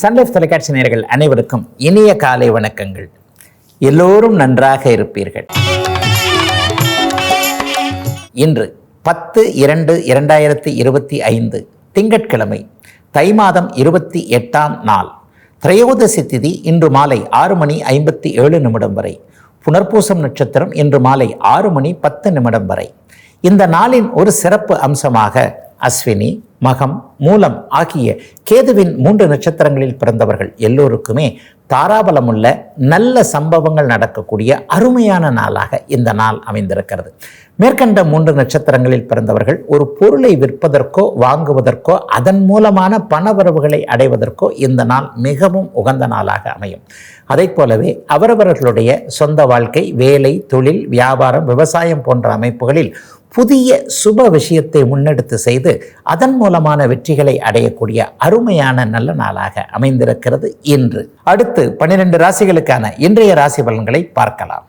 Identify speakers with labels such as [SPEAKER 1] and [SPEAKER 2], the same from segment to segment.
[SPEAKER 1] Sun Life தொலைக்காட்சி நேர்கள் அனைவருக்கும் இனிய காலை வணக்கங்கள். எல்லோரும் நன்றாக இருப்பீர்கள். இன்று பத்து இரண்டு இரண்டாயிரத்தி இருபத்தி ஐந்து திங்கட்கிழமை தை மாதம் இருபத்தி எட்டாம் நாள். திரையோதசி திதி இன்று மாலை ஆறு மணி ஐம்பத்தி ஏழு நிமிடம் வரை. புனர்பூசம் நட்சத்திரம் இன்று மாலை ஆறு மணி பத்து நிமிடம் வரை. இந்த நாளின் ஒரு சிறப்பு அம்சமாக அஸ்வினி மகம் மூலம் ஆகிய கேதுவின் மூன்று நட்சத்திரங்களில் பிறந்தவர்கள் எல்லோருக்குமே தாராபலமுள்ள நல்ல சம்பவங்கள் நடக்கக்கூடிய அருமையான நாளாக இந்த நாள் அமைந்திருக்கிறது. மேற்கண்ட மூன்று நட்சத்திரங்களில் பிறந்தவர்கள் ஒரு பொருளை விற்பதற்கோ வாங்குவதற்கோ அதன் மூலமான பணவரவுகளை அடைவதற்கோ இந்த நாள் மிகவும் உகந்த நாளாக அமையும். அதை போலவே அவரவர்களுடைய சொந்த வாழ்க்கை வேலை தொழில் வியாபாரம் விவசாயம் போன்ற அமைப்புகளில் புதிய சுப விஷயத்தை முன்னெடுத்து செய்து அதன் மூலமான வெற்றிகளை அடையக்கூடிய அருமையான நல்ல நாளாக அமைந்திருக்கிறது இன்று. அடுத்து பன்னிரண்டு ராசிகளுக்கான இன்றைய ராசி பலன்களை பார்க்கலாம்.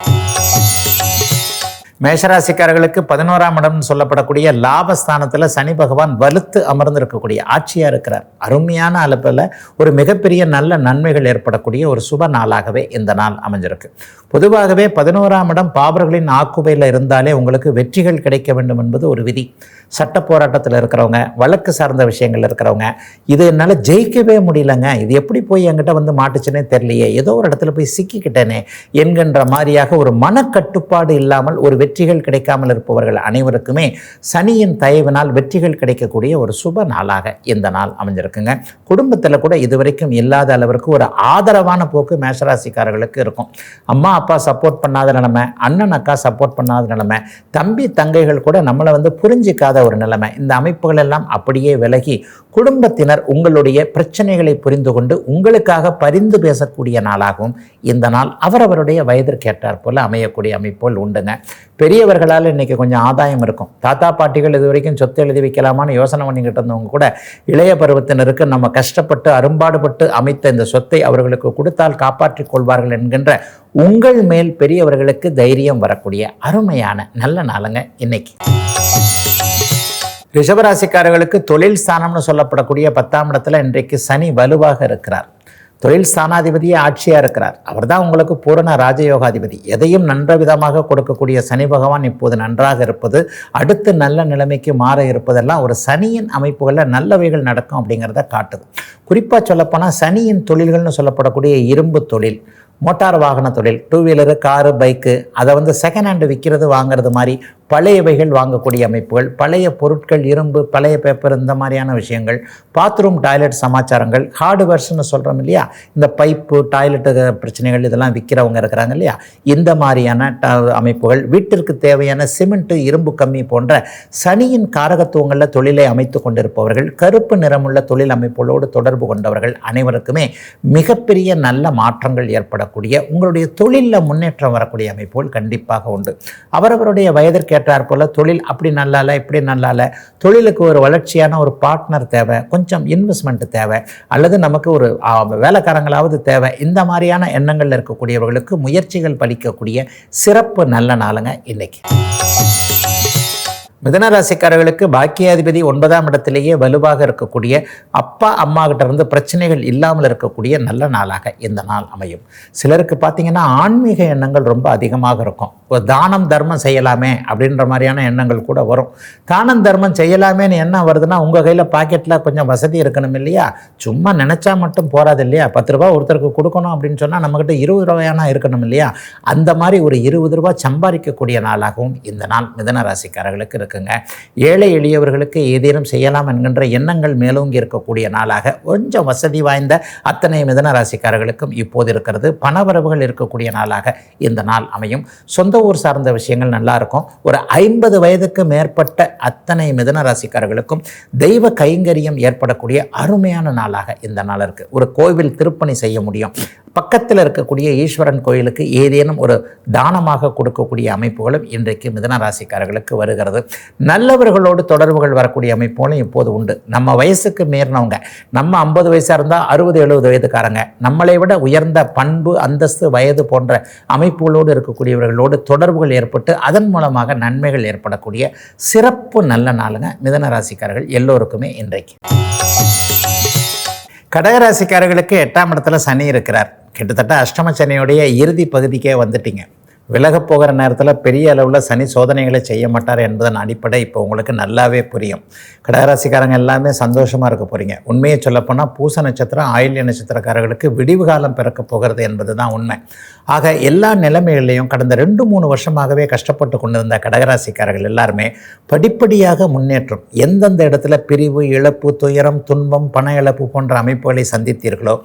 [SPEAKER 1] மேஷராசிக்காரர்களுக்கு பதினோராம் இடம்னு சொல்லப்படக்கூடிய லாபஸ்தானத்தில் சனி பகவான் வலுத்து அமர்ந்திருக்கக்கூடிய ஆட்சியாக இருக்கிறார். அருமையான அளவில் ஒரு மிகப்பெரிய நல்ல நன்மைகள் ஏற்படக்கூடிய ஒரு சுப நாளாகவே இந்த நாள் அமைஞ்சிருக்கு. பொதுவாகவே பதினோராம் இடம் பாபர்களின் ஆக்குபையில் இருந்தாலே உங்களுக்கு வெற்றிகள் கிடைக்க வேண்டும் என்பது ஒரு விதி. சட்ட போராட்டத்தில் இருக்கிறவங்க வழக்கு சார்ந்த விஷயங்கள் இருக்கிறவங்க இது என்னால் ஜெயிக்கவே முடியலங்க. இது எப்படி போய் என்கிட்ட வந்து மாட்டுச்சுன்னே தெரியலையே. ஏதோ ஒரு இடத்துல போய் சிக்கிக்கிட்டேனே என்கின்ற மாதிரியாக ஒரு மனக்கட்டுப்பாடு இல்லாமல் ஒரு வெற்றிகள் கிடைக்காமல் இருப்பவர்கள் அனைவருக்குமே சனியின் தயவினால் வெற்றிகள் கிடைக்கக்கூடிய ஒரு சுப நாளாக இந்த நாள் அமைஞ்சிருக்குங்க. குடும்பத்தில் கூட இதுவரைக்கும் இல்லாத அளவிற்கு ஒரு ஆதரவான போக்கு மேஷராசிக்காரர்களுக்கு இருக்கும். அம்மா அப்பா சப்போர்ட் பண்ணாத நிலைமை அண்ணன் அக்கா சப்போர்ட் பண்ணாத நிலைமை தம்பி தங்கைகள் கூட நம்மளை வந்து புரிஞ்சிக்காத ஒரு நிலைமை. இந்த அமைப்புகள் எல்லாம் அப்படியே விலகி குடும்பத்தினர் உங்களுடைய பிரச்சனைகளை புரிந்து கொண்டு உங்களுக்காக பரிந்து பேசக்கூடிய நாளாகவும் இந்த நாள் அவரவருடைய வயதிற்கேற்றாற் போல் அமையக்கூடிய அமைப்புகள் உண்டுங்க. பெரியவர்களால் இன்னைக்கு கொஞ்சம் ஆதாயம் இருக்கும். தாத்தா பாட்டிகள் இது வரைக்கும் சொத்து எழுதி வைக்கலாமான்னு யோசனை பண்ணிக்கிட்டு இருந்தவங்க கூட இளைய பருவத்தினருக்கு நம்ம கஷ்டப்பட்டு அரும்பாடுபட்டு அமைத்த இந்த சொத்தை அவர்களுக்கு கொடுத்தால் காப்பாற்றிக் கொள்வார்கள் என்கின்ற உங்கள் மேல் பெரியவர்களுக்கு தைரியம் வரக்கூடிய அருமையான நல்ல நாளுங்க இன்னைக்கு. ரிஷபராசிக்காரர்களுக்கு தொழில் ஸ்தானம்னு சொல்லப்படக்கூடிய பத்தாம் இடத்துல இன்றைக்கு சனி வலுவாக இருக்கிறார். தொழில் ஸ்தானாதிபதியே ஆட்சியாக இருக்கிறார். அவர் தான் உங்களுக்கு பூரண ராஜயோகாதிபதி. எதையும் நன்ற விதமாக கொடுக்கக்கூடிய சனி பகவான் இப்போது நன்றாக இருப்பது அடுத்து நல்ல நிலைமைக்கு மாற இருப்பதெல்லாம் ஒரு சனியின் அமைப்புகளில் நல்லவைகள் நடக்கும் அப்படிங்கிறத காட்டுது. குறிப்பாக சொல்லப்போனால் சனியின் தொழில்கள்னு சொல்லப்படக்கூடிய இரும்பு தொழில் மோட்டார் வாகன தொழில் டூ வீலரு காரு பைக்கு அதை வந்து செகண்ட் ஹேண்டு விற்கிறது வாங்குறது மாதிரி பழையவைகள் வாங்கக்கூடிய அமைப்புகள் பழைய பொருட்கள் இரும்பு பழைய பேப்பர் இந்த மாதிரியான விஷயங்கள் பாத்ரூம் டாய்லெட் சமாச்சாரங்கள் ஹார்டுவேர்ஸ்னு சொல்கிறோம் இல்லையா? இந்த பைப்பு டாய்லெட்டு பிரச்சனைகள் இதெல்லாம் விற்கிறவங்க இருக்கிறாங்க இல்லையா? இந்த மாதிரியான ட அமைப்புகள் வீட்டிற்கு தேவையான சிமெண்ட்டு இரும்பு கம்மி போன்ற சனியின் காரகத்துவங்களில் தொழிலை அமைத்து கொண்டிருப்பவர்கள் கருப்பு நிறமுள்ள தொழில் அமைப்புகளோடு தொடர்பு கொண்டவர்கள் அனைவருக்குமே மிகப்பெரிய நல்ல மாற்றங்கள் ஏற்படக்கூடிய உங்களுடைய தொழிலில் முன்னேற்றம் வரக்கூடிய அமைப்புகள் கண்டிப்பாக உண்டு. அவரவருடைய வயதிற்கு கேட்டார் போல தொழில் அப்படி நல்லால இப்படி நல்லால. தொழிலுக்கு ஒரு வளர்ச்சியான ஒரு பார்ட்னர் தேவை கொஞ்சம் இன்வெஸ்ட்மெண்ட் தேவை அல்லது நமக்கு ஒரு வேலைக்காரங்களாவது தேவை. இந்த மாதிரியான எண்ணங்கள் இருக்கக்கூடியவர்களுக்கு முயற்சிகள் பலிக்கக்கூடிய சிறப்பு நல்ல நாளுங்க இன்னைக்கு. மிதன ராசிக்காரர்களுக்கு பாக்கியாதிபதி ஒன்பதாம் இடத்திலேயே வலுவாக இருக்கக்கூடிய அப்பா அம்மா கிட்ட இருந்து பிரச்சனைகள் இல்லாமல் இருக்கக்கூடிய நல்ல நாளாக இந்த நாள் அமையும். சிலருக்கு பார்த்தீங்கன்னா ஆன்மீக எண்ணங்கள் ரொம்ப அதிகமாக இருக்கும். ஒரு தானம் தர்மம் செய்யலாமே அப்படின்ற மாதிரியான எண்ணங்கள் கூட வரும். தானம் தர்மம் செய்யலாமேன்னு என்ன வருதுன்னா உங்கள் கையில் பாக்கெட்டில் கொஞ்சம் வசதி இருக்கணும் இல்லையா? சும்மா நினச்சா மட்டும் போகாது இல்லையா? பத்து ரூபா ஒருத்தருக்கு கொடுக்கணும் அப்படின்னு சொன்னால் நம்மக்கிட்ட இருபது ரூபாயானா இருக்கணும் இல்லையா? அந்த மாதிரி ஒரு இருபது ரூபாய் சம்பாதிக்கக்கூடிய நாளாகவும் இந்த நாள் மிதன ராசிக்காரர்களுக்கு இருக்குங்க ஏழை எளியவர்களுக்கு ஏதேனும் செய்யலாம் என்கின்ற எண்ணங்கள் மேலோங்கி இருக்கக்கூடிய நாளாக கொஞ்சம் வசதி வாய்ந்த அத்தனை மிதன ராசிக்காரர்களுக்கும் இப்போது இருக்கிறது. பணவரவுகள் இருக்கக்கூடிய நாளாக இந்த நாள் அமையும். சொந்த ஊர் சார்ந்த விஷயங்கள் நல்லா இருக்கும். ஒரு ஐம்பது வயதுக்கு மேற்பட்ட அத்தனை மிதன ராசிக்காரர்களுக்கும் தெய்வ கைங்கரியம் ஏற்படக்கூடிய அருமையான நாளாக இந்த நாள் இருக்குது ஒரு கோவில் திருப்பணி செய்ய முடியும். பக்கத்தில் இருக்கக்கூடிய ஈஸ்வரன் கோயிலுக்கு ஏதேனும் ஒரு தானமாக கொடுக்கக்கூடிய அமைப்புகளும் இன்றைக்கு மிதன ராசிக்காரர்களுக்கு வருகிறது. நல்லவர்களோடு தொடர்புகள் வரக்கூடிய அமைப்புகளும் இப்போது உண்டு. நம்ம வயசுக்கு மீறினவங்க நம்ம ஐம்பது வயசாக இருந்தால் அறுபது எழுபது வயதுக்காரங்க நம்மளை விட உயர்ந்த பண்பு அந்தஸ்து வயது போன்ற அமைப்புகளோடு இருக்கக்கூடியவர்களோடு தொடர்புகள் ஏற்பட்டு அதன் மூலமாக நன்மைகள் ஏற்படக்கூடிய சிறப்பு நல்ல நாளுங்க மிதன ராசிக்காரர்கள் எல்லோருக்குமே இன்றைக்கு. கடகராசிக்காரர்களுக்கு எட்டாம் இடத்துல சனி இருக்கிறார். கிட்டத்தட்ட அஷ்டம சனியுடைய இறுதி பகுதிக்கே வந்துட்டீங்க. விலகப் போகிற நேரத்தில் பெரிய அளவில் சனி சோதனைகளை செய்ய மாட்டார் என்பதன் அடிப்படை இப்போ உங்களுக்கு நல்லாவே புரியும். கடகராசிக்காரங்க எல்லாமே சந்தோஷமாக இருக்க போகிறீங்க உண்மையை சொல்லப்போனால் பூச நட்சத்திரம் ஆயில்ய நட்சத்திரக்காரர்களுக்கு விடிவு காலம் பிறக்க போகிறது என்பது தான் உண்மை. ஆக எல்லா நிலைமைகளையும் கடந்த ரெண்டு மூணு வருஷமாகவே கஷ்டப்பட்டு கொண்டிருந்த கடகராசிக்காரர்கள் எல்லாருமே படிப்படியாக முன்னேற்றம் எந்தெந்த இடத்துல பிரிவு இழப்பு துயரம் துன்பம் பண இழப்பு போன்ற அமைப்புகளை சந்தித்தீர்களோ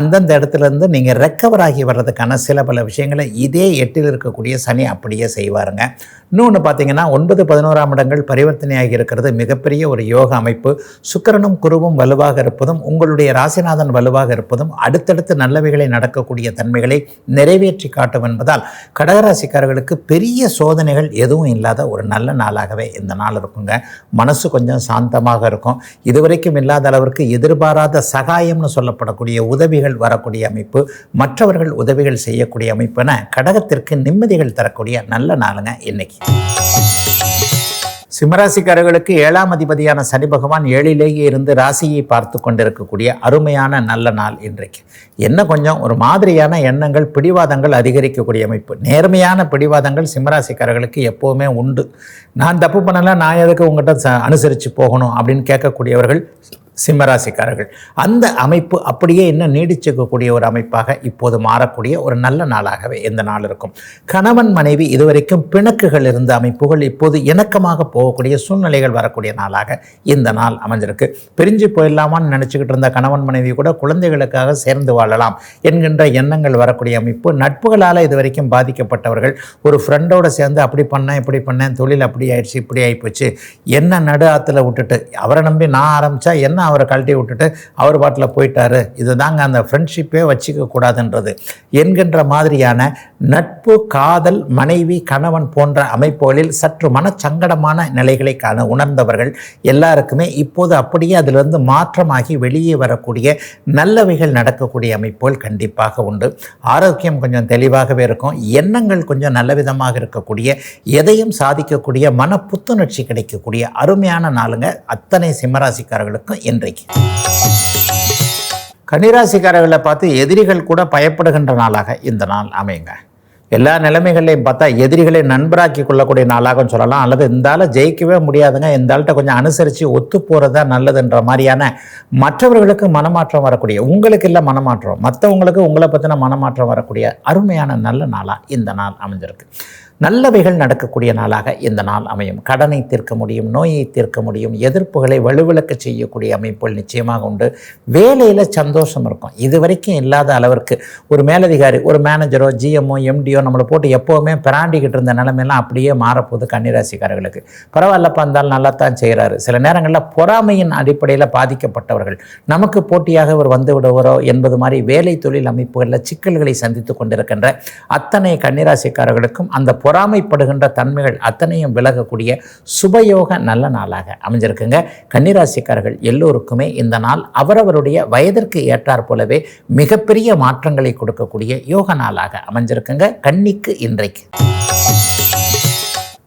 [SPEAKER 1] அந்தந்த இடத்துலேருந்து நீங்கள் ரெக்கவர் ஆகி வர்றதுக்கான சில பல விஷயங்களை இதே எட்டில் இருக்கக்கூடிய சனி அப்படியே செய்வாருங்க. இன்னொன்று பார்த்தீங்கன்னா ஒன்பது பதினோராம் இடங்கள் பரிவர்த்தனையாகி இருக்கிறது. மிகப்பெரிய ஒரு யோக அமைப்பு. சுக்கரனும் குருவும் வலுவாக இருப்பதும் உங்களுடைய ராசிநாதன் வலுவாக இருப்பதும் அடுத்தடுத்து நல்லவைகளை நடக்கக்கூடிய தன்மைகளை நிறைவேற்றி காட்டும் என்பதால் கடகராசிக்காரர்களுக்கு பெரிய சோதனைகள் எதுவும் இல்லாத ஒரு நல்ல நாளாகவே இந்த நாள் இருக்குங்க. மனசு கொஞ்சம் சாந்தமாக இருக்கும். இதுவரைக்கும் இல்லாத அளவிற்கு எதிர்பாராத சகாயம்னு சொல்லப்படக்கூடிய உதவிகள் வரக்கூடிய அமைப்பு. மற்றவர்கள் உதவிகள் செய்யக்கூடிய அமைப்புன கடகத்திற்கு நிம்மதிகள் தரக்கூடிய நல்ல நாளுங்க இன்னைக்கு. சிம்மராசிக்காரர்களுக்கு ஏழாம் அதிபதியான சனி பகவான் ஏழிலேயே இருந்து ராசியை பார்த்து கொண்டிருக்கக்கூடிய அருமையான நல்ல நாள் இன்றைக்கு. என்ன கொஞ்சம் ஒரு மாதிரியான எண்ணங்கள் பிடிவாதங்கள் அதிகரிக்கக்கூடிய அமைப்பு. நேர்மையான பிடிவாதங்கள் சிம்மராசிக்காரர்களுக்கு எப்போவுமே உண்டு. நான் தப்பு பண்ணலை நான் எதுக்கு உங்கள்கிட்ட அனுசரித்து போகணும் அப்படின்னு கேட்கக்கூடியவர்கள் சிம்மராசிக்காரர்கள். அந்த அமைப்பு அப்படியே இன்னும் நீடிச்சிருக்கக்கூடிய ஒரு அமைப்பாக இப்போது மாறக்கூடிய ஒரு நல்ல நாளாகவே இந்த நாள் இருக்கும். கணவன் மனைவி இதுவரைக்கும் பிணக்குகள் இருந்த அமைப்புகள் இப்போது இணக்கமாக போகக்கூடிய சூழ்நிலைகள் வரக்கூடிய நாளாக இந்த நாள் அமைஞ்சிருக்கு. பிரிஞ்சு போயிடலாமான்னு நினச்சிக்கிட்டு இருந்த கணவன் மனைவி கூட குழந்தைகளுக்காக சேர்ந்து வாழலாம் என்கின்ற எண்ணங்கள் வரக்கூடிய அமைப்பு. நட்புகளால் இதுவரைக்கும் பாதிக்கப்பட்டவர்கள் ஒரு ஃப்ரெண்டோடு சேர்ந்து அப்படி பண்ணேன் இப்படி பண்ணேன் தொழில் அப்படி ஆயிடுச்சு இப்படி ஆகிப்போச்சு என்ன நடு ஆற்றுல விட்டுட்டு அவரை நம்பி நான் ஆரம்பித்தா என்ன அவரை கழட்டி விட்டுட்டு அவர் பாட்டில் போயிட்டாரு. இதுதாங்க அந்த ஃப்ரெண்ட்ஷிப்பே வச்சுக்க கூடாதுன்றது. என்கின்ற மாதிரியான நட்பு காதல் மனைவி கணவன் போன்ற அமைப்புகளில் சற்று மனச்சங்கடமான நிலைகளை காண உணர்ந்தவர்கள் எல்லாருக்குமே இப்போது அப்படியே அதிலிருந்து மாற்றமாகி வெளியே வரக்கூடிய நல்லவைகள் நடக்கக்கூடிய அமைப்புகள் கண்டிப்பாக உண்டு. ஆரோக்கியம் கொஞ்சம் தெளிவாகவே இருக்கும். எண்ணங்கள் கொஞ்சம் நல்ல விதமாக இருக்கக்கூடிய எதையும் சாதிக்கக்கூடிய மன புத்துணர்ச்சி கிடைக்கக்கூடிய அருமையான நாளுங்க. அத்தனை சிம்மராசிக்காரர்களுக்கும் இன்றைக்கு. கன்னிராசிக்காரர்களை பார்த்து எதிரிகள் கூட பயப்படுகின்ற நாளாக இந்த நாள் அமையுங்க. எல்லா நிலைமைகளையும் பார்த்தா எதிரிகளை நண்பராக்கி கொள்ளக்கூடிய நாளாகவும் சொல்லலாம். அல்லது இருந்தாலும் ஜெயிக்கவே முடியாதுங்க. இந்த ஆள்கிட்ட கொஞ்சம் அனுசரித்து ஒத்து போகிறதா நல்லதுன்ற மாதிரியான மற்றவர்களுக்கு மனமாற்றம் வரக்கூடிய உங்களுக்கு இல்லை மனமாற்றம். மற்றவங்களுக்கு உங்களை பற்றின மனமாற்றம் வரக்கூடிய அருமையான நல்ல நாளாக இந்த நாள் அமைஞ்சிருக்கு. நல்லவைகள் நடக்கக்கூடிய நாளாக இந்த நாள் அமையும். கடனை தீர்க்க முடியும் நோயை தீர்க்க முடியும் எதிர்ப்புகளை வலுவிழக்க செய்யக்கூடிய அமைப்புகள் நிச்சயமாக உண்டு. வேலையில் சந்தோஷம் இருக்கும். இது வரைக்கும் இல்லாத அளவிற்கு ஒரு மேலதிகாரி ஒரு மேனேஜரோ ஜிஎம்ஓ எம்டிஓ நம்மளை போட்டு எப்போவுமே பிராண்டிக்கிட்டு இருந்த நிலைமையெல்லாம் அப்படியே மாறப்போகுது கன்னிராசிக்காரர்களுக்கு. பரவாயில்லப்பா இருந்தாலும் நல்லா தான் செய்கிறாரு சில நேரங்களில் பொறாமையின் அடிப்படையில் பாதிக்கப்பட்டவர்கள். நமக்கு போட்டியாக இவர் வந்து விடுவாரோ என்பது மாதிரி வேலை தொழில் அமைப்புகளில் சிக்கல்களை சந்தித்து கொண்டிருக்கின்ற அத்தனை கன்னிராசிக்காரர்களுக்கும் அந்த பொறாமைப்படுகின்ற தன்மைகள் அத்தனையும் விலகக்கூடிய சுபயோக நல்ல நாளாக அமைஞ்சிருக்குங்க. கன்னிராசிக்காரர்கள் எல்லோருக்குமே இந்த நாள் அவரவருடைய வயதிற்கு ஏற்றாற் போலவே மிகப்பெரிய மாற்றங்களை கொடுக்கக்கூடிய யோக நாளாக அமைஞ்சிருக்குங்க. கன்னிக்கு இன்றைக்கு.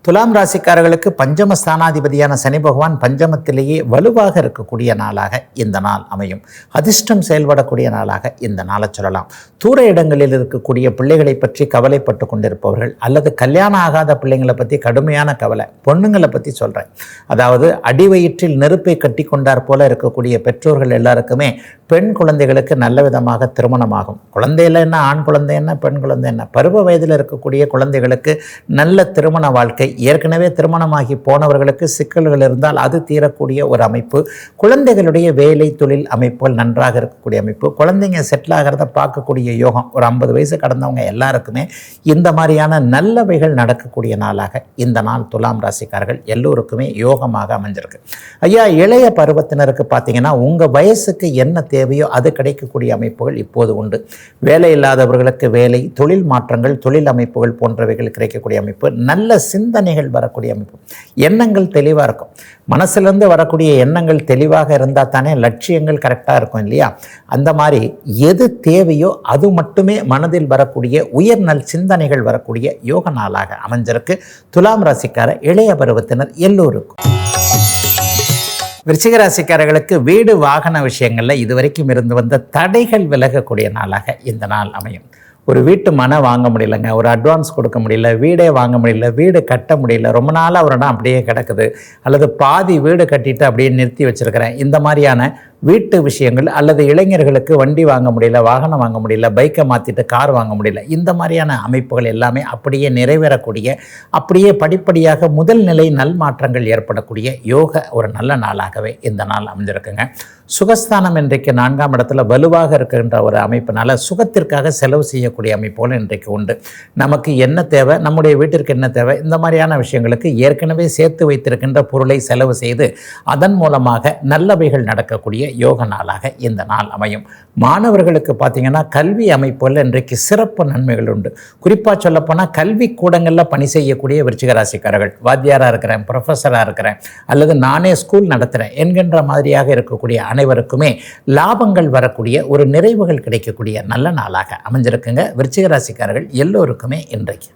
[SPEAKER 1] துலாம் ராசிக்காரர்களுக்கு பஞ்சம ஸ்தானாதிபதியான சனி பகவான் பஞ்சமத்திலேயே வலுவாக இருக்கக்கூடிய நாளாக இந்த நாள் அமையும். அதிர்ஷ்டம் செயல்படக்கூடிய நாளாக இந்த நாளை சொல்லலாம். தூர இடங்களில் இருக்கக்கூடிய பிள்ளைகளை பற்றி கவலைப்பட்டு கொண்டிருப்பவர்கள் அல்லது கல்யாணம் ஆகாத பிள்ளைங்களை பற்றி கடுமையான கவலை பொண்ணுங்களை பற்றி சொல்கிறேன் அதாவது அடிவயிற்றில் நெருப்பை கட்டி கொண்டார் போல இருக்கக்கூடிய பெற்றோர்கள் எல்லாருக்குமே பெண் குழந்தைகளுக்கு நல்ல விதமாக திருமணமாகும். குழந்தையில் என்ன ஆண் குழந்தை என்ன பெண் குழந்தை என்ன? பருவ வயதில் இருக்கக்கூடிய குழந்தைகளுக்கு நல்ல திருமண வாழ்க்கை ஏற்கனவே திருமணமாகி போனவர்களுக்கு சிக்கல்கள் இருந்தால் அது தீரக்கூடிய ஒரு அமைப்பு. குழந்தைகளுடைய வேலை தொழில் அமைப்புகள் நன்றாக இருக்கக்கூடிய அமைப்பு. குழந்தைங்க செட்டில் ஆகிறத பார்க்கக்கூடிய யோகம். ஒரு ஐம்பது வயசு கடந்தவங்க எல்லாருக்குமே இந்த மாதிரியான நல்லவைகள் நடக்கக்கூடிய நாளாக இந்த நாள் துலாம் ராசிக்காரர்கள் எல்லோருக்குமே யோகமாக அமைஞ்சிருக்கு. ஐயா இளைய பருவத்தினருக்கு பார்த்தீங்கன்னா உங்கள் வயசுக்கு என்ன தேவையோ அது கிடைக்கக்கூடிய அமைப்புகள் இப்போது உண்டு. வேலை இல்லாதவர்களுக்கு வேலை தொழில் மாற்றங்கள் தொழில் அமைப்புகள் போன்றவைகள் கிடைக்கக்கூடிய அமைப்பு. நல்ல சிந்தனை சிந்தனைகள் வரக்கூடிய அமைப்பு. எண்ணங்கள் தெளிவாக இருக்கும். மனசுலேருந்து வரக்கூடிய எண்ணங்கள் தெளிவாக இருந்தால் தானே லட்சியங்கள் கரெக்டாக இருக்கும் இல்லையா? அந்த மாதிரி எது தேவையோ அது மட்டுமே மனதில் வரக்கூடிய உயர்நல் சிந்தனைகள் வரக்கூடிய யோக நாளாக அமைஞ்சிருக்கு. துலாம் ராசிக்கார இளைய பருவத்தினர் எல்லோருக்கும். விருச்சிகராசிக்காரர்களுக்கு வீடு வாகன விஷயங்களில் இதுவரைக்கும் இருந்து வந்த தடைகள் விலகக்கூடிய நாளாக இந்த நாள் அமையும். ஒரு வீட்டு மனை வாங்க முடியலங்க. ஒரு அட்வான்ஸ் கொடுக்க முடியல வீடே வாங்க முடியல வீடு கட்ட முடியல. ரொம்ப நாளாக ஒரு இடம் அப்படியே கிடக்குது. அல்லது பாதி வீடு கட்டிட்டு அப்படியே நிறுத்தி வச்சுருக்கிறேன். இந்த மாதிரியான வீட்டு விஷயங்கள் அல்லது இளைஞர்களுக்கு வண்டி வாங்க முடியல வாகனம் வாங்க முடியல பைக்கை மாற்றிட்டு கார் வாங்க முடியல இந்த மாதிரியான அமைப்புகள் எல்லாமே அப்படியே நிறைவேறக்கூடிய அப்படியே படிப்படியாக முதல் நிலை நல் மாற்றங்கள் ஏற்படக்கூடிய யோக ஒரு நல்ல நாளாகவே இந்த நாள் அமைஞ்சிருக்குங்க. சுகஸ்தானம் இன்றைக்கு நான்காம் இடத்துல வலுவாக இருக்கின்ற ஒரு அமைப்பினால சுகத்திற்காக செலவு செய்யக்கூடிய அமைப்புகள் இன்றைக்கு உண்டு. நமக்கு என்ன தேவை நம்முடைய வீட்டிற்கு என்ன தேவை இந்த மாதிரியான விஷயங்களுக்கு ஏற்கனவே சேர்த்து வைத்திருக்கின்ற பொருளை செலவு செய்து அதன் மூலமாக நல்லவைகள் நடக்கக்கூடிய யோக நாளாக இந்த நாள் அமையும். மாணவர்களுக்கு பார்த்தீங்கன்னா கல்வி அமைப்புகள் இன்றைக்கு சிறப்பு நன்மைகள் உண்டு. குறிப்பாக சொல்லப்போனால் கல்வி கூடங்களில் பணி செய்யக்கூடிய விருச்சிகராசிக்காரர்கள் வாத்தியாராக இருக்கிறேன் ப்ரொஃபஸராக இருக்கிறேன் அல்லது நானே ஸ்கூல் நடத்துகிறேன் என்கின்ற மாதிரியாக இருக்கக்கூடிய அனைவருக்குமே லாபங்கள் வரக்கூடிய ஒரு நிறைவுகள் கிடைக்கக்கூடிய நல்ல நாளாக அமைஞ்சிருக்குங்க. விருச்சிகராசிக்காரர்கள் எல்லோருக்குமே இன்றைக்கு.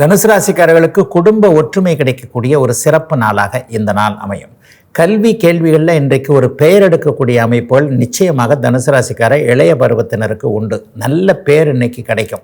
[SPEAKER 1] தனுசு ராசிக்காரர்களுக்கு குடும்ப ஒற்றுமை கிடைக்கக்கூடிய ஒரு சிறப்பு நாளாக இந்த நாள் அமையும். கல்வி கேள்விகளில் இன்றைக்கு ஒரு பெயர் எடுக்கக்கூடிய அமைப்புகள் நிச்சயமாக தனுசு ராசிக்கார இளைய பருவத்தினருக்கு உண்டு. நல்ல பேர் இன்னைக்கு கிடைக்கும்.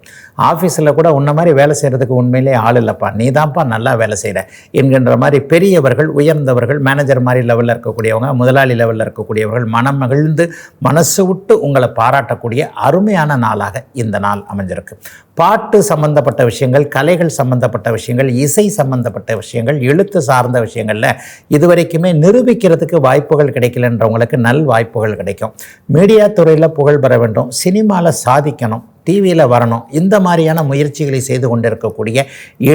[SPEAKER 1] ஆஃபீஸில் கூட உன்ன மாதிரி வேலை செய்கிறதுக்கு உண்மையிலே ஆள் இல்லைப்பா. நீ தான்ப்பா நல்லா வேலை செய்கிற என்கின்ற மாதிரி பெரியவர்கள் உயர்ந்தவர்கள் மேனேஜர் மாதிரி லெவலில் இருக்கக்கூடியவங்க முதலாளி லெவலில் இருக்கக்கூடியவர்கள் மனம் மகிழ்ந்து மனசு விட்டு உங்களை பாராட்டக்கூடிய அருமையான நாளாக இந்த நாள் அமைஞ்சிருக்கு. பாட்டு சம்பந்தப்பட்ட விஷயங்கள் கலைகள் சம்பந்தப்பட்ட விஷயங்கள் இசை சம்பந்தப்பட்ட விஷயங்கள் எழுத்து சார்ந்த விஷயங்களில் இதுவரைக்குமே நிரூபிக்கிறதுக்கு வாய்ப்புகள் கிடைக்கலன்றவங்களுக்கு நல் வாய்ப்புகள் கிடைக்கும். மீடியா துறையில் புகழ் பெற வேண்டும். சினிமாவில் சாதிக்கணும். டிவியில் வரணும். இந்த மாதிரியான முயற்சிகளை செய்து கொண்டிருக்கக்கூடிய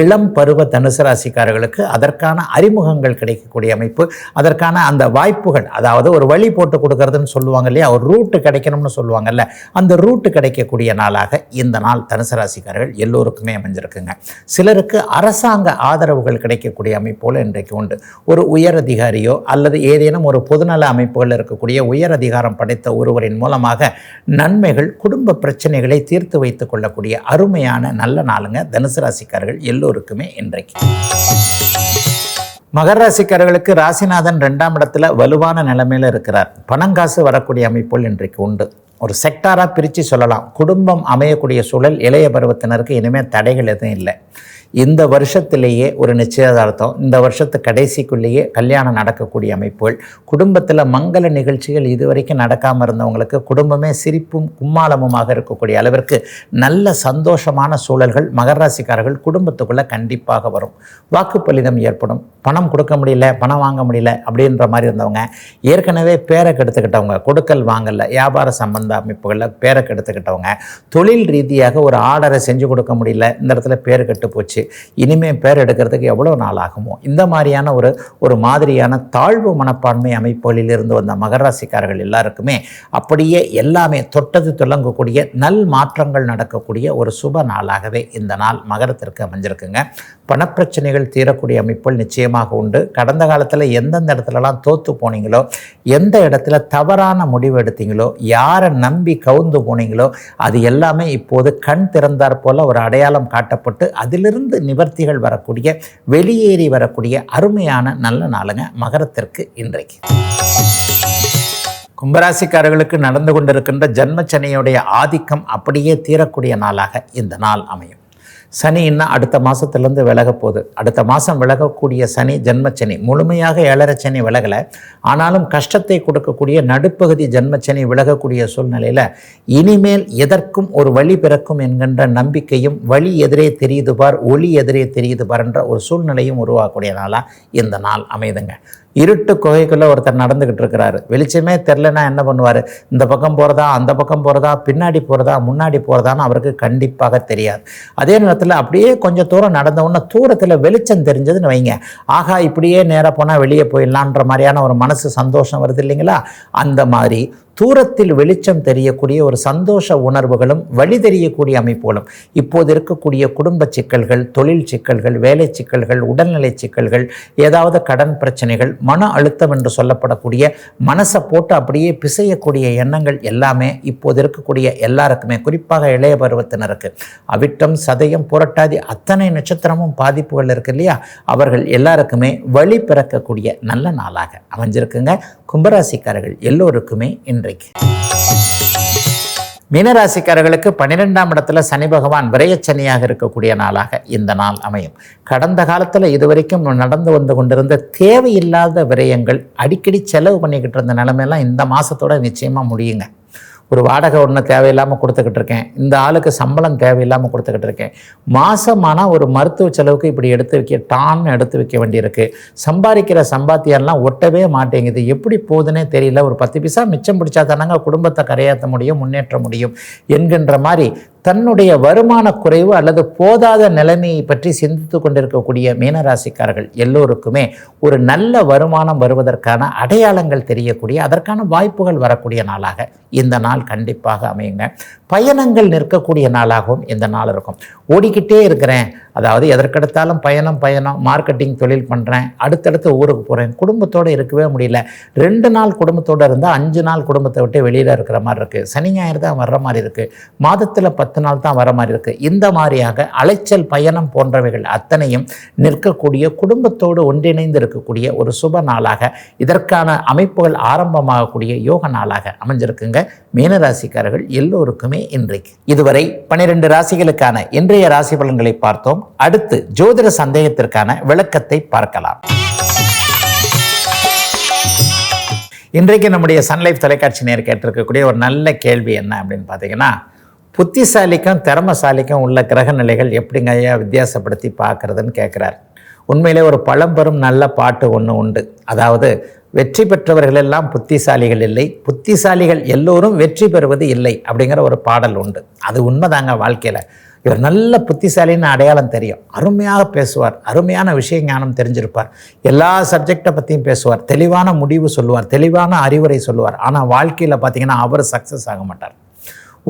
[SPEAKER 1] இளம் பருவ தனுசு ராசிக்காரர்களுக்கு அதற்கான அறிமுகங்கள் கிடைக்கக்கூடிய அமைப்பு அதற்கான அந்த வாய்ப்புகள் அதாவது ஒரு வழி போட்டு கொடுக்கறதுன்னு சொல்லுவாங்க இல்லையா? ஒரு ரூட்டு கிடைக்கணும்னு சொல்லுவாங்கல்ல. அந்த ரூட்டு கிடைக்கக்கூடிய நாளாக இந்த நாள் தனுசு ராசிக்காரர்கள் எல்லோருக்குமே அமைஞ்சிருக்குங்க. சிலருக்கு அரசாங்க ஆதரவுகள் கிடைக்கக்கூடிய அமைப்போல் இன்றைக்கு உண்டு. ஒரு உயர் அதிகாரியோ அல்லது ஏதேனும் ஒரு பொதுநல அமைப்புகள் இருக்கக்கூடிய உயர் அதிகாரம் படைத்த ஒருவரின் மூலமாக நன்மைகள் குடும்ப பிரச்சனைகளை தீர்த்து வைத்து கொள்ளக்கூடிய அருமையான நல்ல நாளுங்க தனுசு ராசிக்காரர்கள் எல்லோருக்குமே இன்றைக்கு. மகர ராசிக்காரர்களுக்கு ராசிநாதன் ரெண்டாம் இடத்துல வலுவான நிலைமையில் இருக்கிறார். பணங்காசு வரக்கூடிய அமைப்புகள் இன்றைக்கு உண்டு. ஒரு செக்டாராக பிரித்து சொல்லலாம். குடும்பம் அமையக்கூடிய சூழல் இளைய பருவத்தினருக்கு இனிமேல் தடைகள் எதுவும் இல்லை. இந்த வருஷத்திலேயே ஒரு நிச்சயதார்த்தம் இந்த வருஷத்து கடைசிக்குள்ளேயே கல்யாணம் நடக்கக்கூடிய அமைப்புகள் குடும்பத்தில் மங்கள நிகழ்ச்சிகள் இதுவரைக்கும் நடக்காமல் இருந்தவங்களுக்கு குடும்பமே சிரிப்பும் கும்மாளமுமாக இருக்கக்கூடிய அளவிற்கு நல்ல சந்தோஷமான சூழல்கள் மகர ராசிக்காரர்கள் குடும்பத்துக்குள்ளே கண்டிப்பாக வரும். வாக்குப்பலிதம் ஏற்படும். பணம் கொடுக்க முடியல பணம் வாங்க முடியல அப்படின்ற மாதிரி இருந்தவங்க ஏற்கனவே பேரை கெடுத்துக்கிட்டவங்க கொடுக்கல் வாங்கல வியாபார சம்பந்த அமைப்புகளில் பேரை கெடுத்துக்கிட்டவங்க தொழில் ரீதியாக ஒரு ஆர்டரை செஞ்சு கொடுக்க முடியல இந்த இடத்துல பேர் கெட்டு போச்சு இனிமேல் பேர் எடுக்கிறதுக்கு எவ்வளோ நாள் ஆகுமோ? இந்த மாதிரியான ஒரு ஒரு மாதிரியான தாழ்வு மனப்பான்மை அமைப்புகளில் இருந்து வந்த மகர ராசிக்காரர்கள் எல்லாருக்குமே அப்படியே எல்லாமே தொட்டது துலங்கக்கூடிய நல் மாற்றங்கள் நடக்கக்கூடிய ஒரு சுப நாளாகவே இந்த நாள் மகரத்திற்கு அமைஞ்சிருக்குங்க. பணப்பிரச்சனைகள் தீரக்கூடிய அமைப்புகள் நிச்சயமாக உண்டு. கடந்த காலத்தில் எந்தெந்த இடத்துலலாம் தோற்று போனீங்களோ எந்த இடத்துல தவறான முடிவு எடுத்தீங்களோ யாரை நம்பி கவுந்து போனீங்களோ அது எல்லாமே இப்போது கண் திறந்தாற் போல ஒரு அடையாளம் காட்டப்பட்டு அதிலிருந்து நிவர்த்திகள் வரக்கூடிய வெளியேறி வரக்கூடிய அருமையான நல்ல நாளுங்க மகரத்திற்கு இன்றைக்கு. கும்பராசிக்காரர்களுக்கு நடந்து கொண்டிருக்கின்ற ஜன்மச்சனியுடைய ஆதிக்கம் அப்படியே தீரக்கூடிய நாளாக இந்த நாள் அமையும். சனின்னா அடுத்த மாதத்துலேருந்து விலக போகுது. அடுத்த மாதம் விலகக்கூடிய சனி ஜென்மச்சனி. முழுமையாக ஏழரை சனி விலகலை. ஆனாலும் கஷ்டத்தை கொடுக்கக்கூடிய நடுப்பகுதி ஜென்மச்சனி விலகக்கூடிய சூழ்நிலையில் இனிமேல் எதற்கும் ஒரு வழி பிறக்கும் என்கின்ற நம்பிக்கையும் வழி எதிரே தெரியுது பார் ஒளி எதிரே தெரியுது பார் என்ற ஒரு சூழ்நிலையும் உருவாகக்கூடிய நாளாக இந்த நாள் அமைதுங்க. இருட்டு குகைக்குள்ளே ஒருத்தர் நடந்துக்கிட்டு இருக்கிறாரு. வெளிச்சமே தெரிலனா என்ன பண்ணுவார்? இந்த பக்கம் போகிறதா அந்த பக்கம் போகிறதா பின்னாடி போகிறதா முன்னாடி போகிறதான்னு அவருக்கு கண்டிப்பாக தெரியாது. அதே நேரத்தில் அப்படியே கொஞ்சம் தூரம் நடந்தவுடனே தூரத்தில் வெளிச்சம் தெரிஞ்சதுன்னு வைங்க. ஆகா இப்படியே நேராக போனால் வெளியே போயிடலான்ற மாதிரியான ஒரு மனசு சந்தோஷம் வருது இல்லைங்களா? அந்த மாதிரி தூரத்தில் வெளிச்சம் தெரியக்கூடிய ஒரு சந்தோஷ உணர்வுகளும் வழி தெரியக்கூடிய அமைப்புகளும். இப்போது இருக்கக்கூடிய குடும்ப சிக்கல்கள் தொழில் சிக்கல்கள் வேலை சிக்கல்கள் உடல்நிலை சிக்கல்கள் ஏதாவது கடன் பிரச்சனைகள் மன அழுத்தம் என்று சொல்லப்படக்கூடிய மனசை போட்டு அப்படியே பிசையக்கூடிய எண்ணங்கள் எல்லாமே இப்போது இருக்கக்கூடிய எல்லாருக்குமே குறிப்பாக இளைய பருவத்தினருக்கு. அவிட்டம் சதயம் புரட்டாதி அத்தனை நட்சத்திரமும் பாதிப்புகள் இருக்கு இல்லையா? அவர்கள் எல்லாருக்குமே வழி பிறக்கக்கூடிய நல்ல நாளாக அமைஞ்சிருக்குங்க. கும்பராசிக்காரர்கள் எல்லோருக்குமே இன்றைக்கு மீனராசிக்காரர்களுக்கு பன்னிரெண்டாம் இடத்துல சனி பகவான் விரயச்சனியாக இருக்கக்கூடிய நாளாக இந்த நாள் அமையும். கடந்த காலத்தில் இதுவரைக்கும் நடந்து வந்து கொண்டிருந்த தேவையில்லாத விரயங்கள் அடிக்கடி செலவு பண்ணிக்கிட்டு இருந்த நிலைமையெல்லாம் இந்த மாதத்தோட நிச்சயமாக முடியுங்க. ஒரு வாடகை ஒன்று தேவையில்லாமல் கொடுத்துக்கிட்டு இருக்கேன். இந்த ஆளுக்கு சம்பளம் தேவையில்லாமல் கொடுத்துக்கிட்டு இருக்கேன். மாதமானால் ஒரு மருத்துவ செலவுக்கு இப்படி எடுத்து வைக்க டான்னு எடுத்து வைக்க வேண்டியிருக்கு. சம்பாதிக்கிற சம்பாத்தியெல்லாம் ஒட்டவே மாட்டேங்குது. எப்படி போகுதுன்னே தெரியல. ஒரு பத்து பைசா மிச்சம் பிடிச்சா தானங்க குடும்பத்தை கரையாற்ற முடியும் முன்னேற்ற முடியும் என்கின்ற மாதிரி தன்னுடைய வருமான குறைவு அல்லது போதாத நிலைமையை பற்றி சிந்தித்து கொண்டிருக்கக்கூடிய மீனராசிக்காரர்கள் எல்லோருக்குமே ஒரு நல்ல வருமானம் வருவதற்கான அடையாளங்கள் தெரியக்கூடிய அதற்கான வாய்ப்புகள் வரக்கூடிய நாளாக இந்த நாள் கண்டிப்பாக அமையுங்க. பயணங்கள் நிற்கக்கூடிய நாளாகவும் இந்த நாள் இருக்கும். ஓடிக்கிட்டே இருக்கிறேன். அதாவது எதற்கெடுத்தாலும் பயணம் பயணம் மார்க்கெட்டிங் தொழில் பண்ணுறேன் அடுத்தடுத்து ஊருக்கு போகிறேன் குடும்பத்தோடு இருக்கவே முடியல. ரெண்டு நாள் குடும்பத்தோடு இருந்தால் அஞ்சு நாள் குடும்பத்தை விட்டு வெளியில் இருக்கிற மாதிரி இருக்குது சனி ஞாயிறு தான் வர்ற மாதிரி இருக்குது மாதத்தில் பத்து நாள் தான் வர மாதிரி இருக்குது இந்த மாதிரியாக அலைச்சல் பயணம் போன்றவைகள் அத்தனையும் நிற்கக்கூடிய குடும்பத்தோடு ஒன்றிணைந்து இருக்கக்கூடிய ஒரு சுப நாளாக இதற்கான அமைப்புகள் ஆரம்பமாகக்கூடிய யோக நாளாக அமைஞ்சிருக்குங்க. மீனராசிக்காரர்கள் எல்லோருக்குமே இன்றைக்கு. இதுவரை பனிரெண்டு ராசிகளுக்கான இன்றைய ராசி பலன்களை பார்த்தோம். அடுத்து ஜோதிட சந்தேகத்திற்கான விளக்கத்தை பார்க்கலாம். இன்றைக்கு நம்முடைய சன்லைஃப் தொலைக்காட்சி நேர் கேட்டிருக்கக்கூடிய ஒரு நல்ல கேள்வி என்ன அப்படின்னு பார்த்தீங்கன்னா புத்திசாலிக்கும் திறமசாலிக்கும் உள்ள கிரக நிலைகள் எப்படிங்க ஐயா வித்தியாசப்படுத்தி பார்க்குறதுன்னு கேட்குறாரு உண்மையிலே ஒரு பழம்பெரும் நல்ல பாட்டு ஒன்று உண்டு. அதாவது வெற்றி பெற்றவர்கள் எல்லாம் புத்திசாலிகள் இல்லை. புத்திசாலிகள் எல்லோரும் வெற்றி பெறுவது இல்லை அப்படிங்கிற ஒரு பாடல் உண்டு. அது உண்மைதாங்க வாழ்க்கையில். இவர் நல்ல புத்திசாலின்னு அடையாளம் தெரியும். அருமையாக பேசுவார். அருமையான விஷய ஞானம் தெரிஞ்சிருப்பார். எல்லா சப்ஜெக்டை பற்றியும் பேசுவார். தெளிவான முடிவு சொல்லுவார். தெளிவான அறிவுரை சொல்லுவார். ஆனால் வாழ்க்கையில் பார்த்தீங்கன்னா அவர் சக்ஸஸ் ஆக மாட்டார்.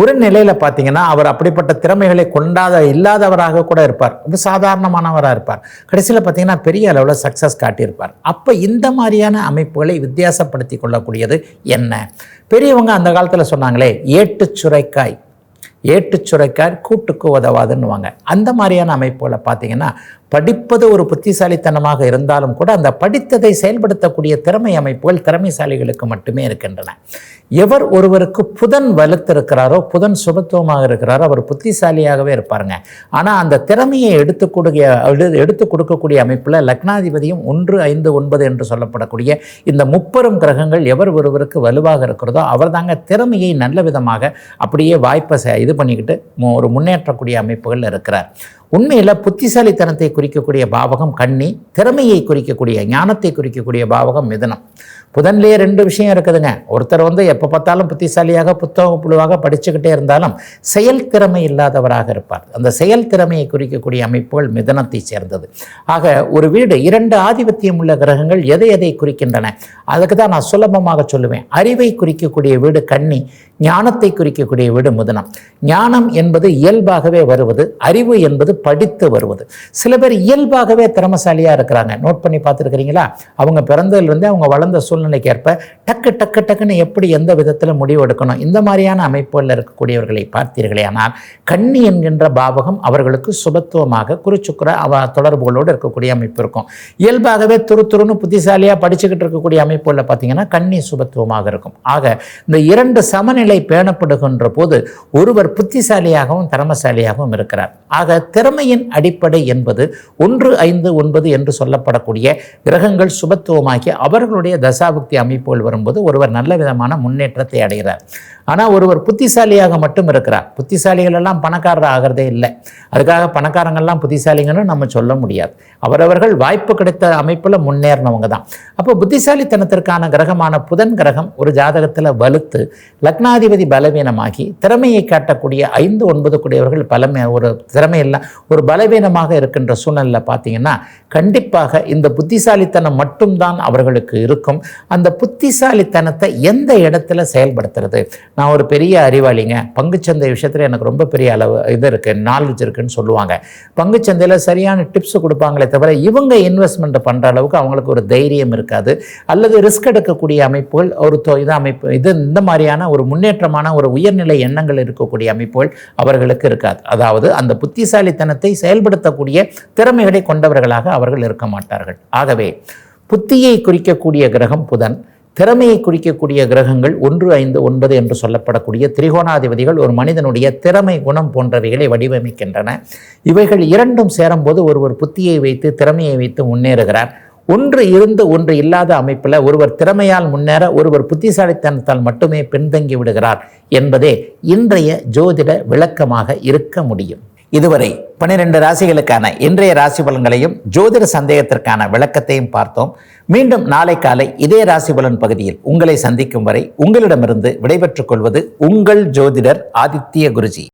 [SPEAKER 1] ஒரு நிலையில் பார்த்தீங்கன்னா அவர் அப்படிப்பட்ட திறமைகளை கொண்டாத இல்லாதவராக கூட இருப்பார். ரொம்ப சாதாரணமானவராக இருப்பார். கடைசியில் பார்த்தீங்கன்னா பெரிய அளவில் சக்ஸஸ் காட்டியிருப்பார். அப்போ இந்த மாதிரியான அமைப்புகளை வித்தியாசப்படுத்தி கொள்ளக்கூடியது என்ன? பெரியவங்க அந்த காலத்தில் சொன்னாங்களே ஏட்டு சுரைக்காய் ஏட்டு சுரைக்காய் கூட்டுக்கு உதவாதுன்னுவாங்க. அந்த மாதிரியான அமைப்புகளை பார்த்தீங்கன்னா படிப்பது ஒரு புத்திசாலித்தனமாக இருந்தாலும் கூட அந்த படித்ததை செயல்படுத்தக்கூடிய திறமை அமைப்புகள் திறமைசாலிகளுக்கு மட்டுமே இருக்கின்றன. எவர் ஒருவருக்கு புதன் வலுத்திருக்கிறாரோ புதன் சுபத்துவமாக இருக்கிறாரோ அவர் புத்திசாலியாகவே இருப்பாருங்க. ஆனால் அந்த திறமையை எடுத்து கொடுக்க எடு- எடுத்து கொடுக்கக்கூடிய அமைப்பில் லக்னாதிபதியும் ஒன்று ஐந்து ஒன்பது என்று சொல்லப்படக்கூடிய இந்த முப்பெரும் கிரகங்கள் எவர் ஒருவருக்கு வலுவாக இருக்கிறதோ அவர் தாங்க திறமையை நல்ல விதமாக அப்படியே வாய்ப்பை இது பண்ணிக்கிட்டு மு- ஒரு முன்னேற்றக்கூடிய அமைப்புகள் இருக்கிறார். உண்மையில் புத்திசாலித்தனத்தை குறிக்கக்கூடிய பாவகம் கண்ணி திறமையை குறிக்கக்கூடிய ஞானத்தை குறிக்கக்கூடிய பாவகம் மிதனம். புதன்லேயே ரெண்டு விஷயம் இருக்குதுங்க. ஒருத்தர் வந்து எப்போ பார்த்தாலும் புத்திசாலியாக புத்தக புழுவாக படிச்சுக்கிட்டே இருந்தாலும் செயல் திறமை இல்லாதவராக இருப்பார். அந்த செயல் திறமையை குறிக்கக்கூடிய அமைப்புகள் மிதனத்தை சேர்ந்தது. ஆக ஒரு வீடு இரண்டு ஆதிபத்தியம் உள்ள கிரகங்கள் எதை எதை குறிக்கின்றன? அதுக்கு தான் நான் சுலபமாக சொல்லுவேன். அறிவை குறிக்கக்கூடிய வீடு கண்ணி ஞானத்தை குறிக்கக்கூடிய வீடு முதனம் ஞானம் என்பது இயல்பாகவே வருவது அறிவு என்பது படித்து வருவது. சில பேர் இயல்பாகவே திறமசாலியாக இருக்கிறாங்க. நோட் பண்ணி பார்த்துருக்கிறீங்களா? அவங்க பிறந்ததிலிருந்தே அவங்க வளர்ந்த சூழ்நிலைக்கு ஏற்ப டக்கு டக்கு டக்குன்னு எப்படி எந்த விதத்தில் முடிவு எடுக்கணும்? இந்த மாதிரியான அமைப்புகளில் இருக்கக்கூடியவர்களை பார்த்தீர்களே ஆனால் கன்னி என்கின்ற பாவகம் அவர்களுக்கு சுபத்துவமாக குருச்சுக்குர அவ தொடர்புகளோடு இருக்கக்கூடிய அமைப்பு இருக்கும். இயல்பாகவே துரு துருன்னு புத்திசாலியாக படிச்சுக்கிட்டு இருக்கக்கூடிய அமைப்புகளில் பார்த்தீங்கன்னா கன்னி சுபத்துவமாக இருக்கும். ஆக இந்த இரண்டு சமநிலை பேணப்படுகின்ற போது ஒருவர் புத்திசாலியாகவும் திறமசாலியாகவும் இருக்கிறார். ஆக திறமையின் அடிப்படை என்பது ஒன்று ஐந்து ஒன்பது என்று சொல்லப்படக்கூடிய கிரகங்கள் சுபத்துவமாகி அவர்களுடைய தசாபுக்தி அமைப்புகள் வரும்போது ஒருவர் நல்ல விதமான முன்னேற்றத்தை அடைகிறார். ஆனால் ஒருவர் புத்திசாலியாக மட்டும் இருக்கிறார். புத்திசாலிகள் எல்லாம் பணக்காரர் ஆகிறதே இல்லை. அதுக்காக பணக்காரங்கள்லாம் புத்திசாலிங்கன்னு நம்ம சொல்ல முடியாது. அவரவர்கள் வாய்ப்பு கிடைத்த அமைப்பில் முன்னேறினவங்க தான். அப்போ புத்திசாலித்தனத்திற்கான கிரகமான புதன் கிரகம் ஒரு ஜாதகத்தில் வலுத்து லக்னாதிபதி பலவீனமாகி திறமையை காட்டக்கூடிய ஐந்து ஒன்பது கூடியவர்கள் பலமே ஒரு திறமையெல்லாம் ஒரு பலவீனமாக இருக்கின்ற சூழ்நிலையில் பார்த்தீங்கன்னா கண்டிப்பாக இந்த புத்திசாலித்தனம் மட்டும்தான் அவர்களுக்கு இருக்கும். அந்த புத்திசாலித்தனத்தை எந்த இடத்துல செயல்படுத்துறது? நான் ஒரு பெரிய அறிவாளிங்க. பங்குச்சந்தை விஷயத்தில் எனக்கு ரொம்ப பெரிய அளவு இது இருக்குது நாலேஜ் இருக்குன்னு சொல்லுவாங்க. பங்குச்சந்தையில் சரியான டிப்ஸ் கொடுப்பாங்களே தவிர இவங்க இன்வெஸ்ட்மெண்ட்டை பண்ணுற அளவுக்கு அவங்களுக்கு ஒரு தைரியம் இருக்காது. அல்லது ரிஸ்க் எடுக்கக்கூடிய அமைப்புகள் ஒரு தொ- இது அமைப்பு இது இந்த மாதிரியான ஒரு முன்னேற்றமான ஒரு உயர்நிலை எண்ணங்கள் இருக்கக்கூடிய அமைப்புகள் அவர்களுக்கு இருக்காது. அதாவது அந்த புத்திசாலித்தனத்தை செயல்படுத்தக்கூடிய திறமைகளை கொண்டவர்களாக அவர்கள் இருக்க மாட்டார்கள். ஆகவே புத்தியை குறிக்கக்கூடிய கிரகம் புதன். திறமையை குறிக்கக்கூடிய கிரகங்கள் ஒன்று ஐந்து ஒன்பது என்று சொல்லப்படக்கூடிய திரிகோணாதிபதிகள் ஒரு மனிதனுடைய திறமை குணம் போன்றவைகளை வடிவமைக்கின்றன. இவைகள் இரண்டும் சேரும்போது ஒருவர் புத்தியை வைத்து திறமையை வைத்து முன்னேறுகிறார். ஒன்று இருந்து ஒன்று இல்லாத அமைப்பில் ஒருவர் திறமையால் முன்னேற ஒருவர் புத்திசாலித்தனத்தால் மட்டுமே பின்தங்கி விடுகிறார் என்பதே இன்றைய ஜோதிட விளக்கமாக இருக்க முடியும். இதுவரை பன்னிரண்டு ராசிகளுக்கான இன்றைய ராசி பலன்களையும் ஜோதிட சந்தேகத்திற்கான விளக்கத்தையும் பார்த்தோம். மீண்டும் நாளை காலை இதே ராசி பலன் பகுதியில் உங்களை சந்திக்கும் வரை உங்களிடமிருந்து விடைபெற்றுக் கொள்வது உங்கள் ஜோதிடர் ஆதித்ய குருஜி.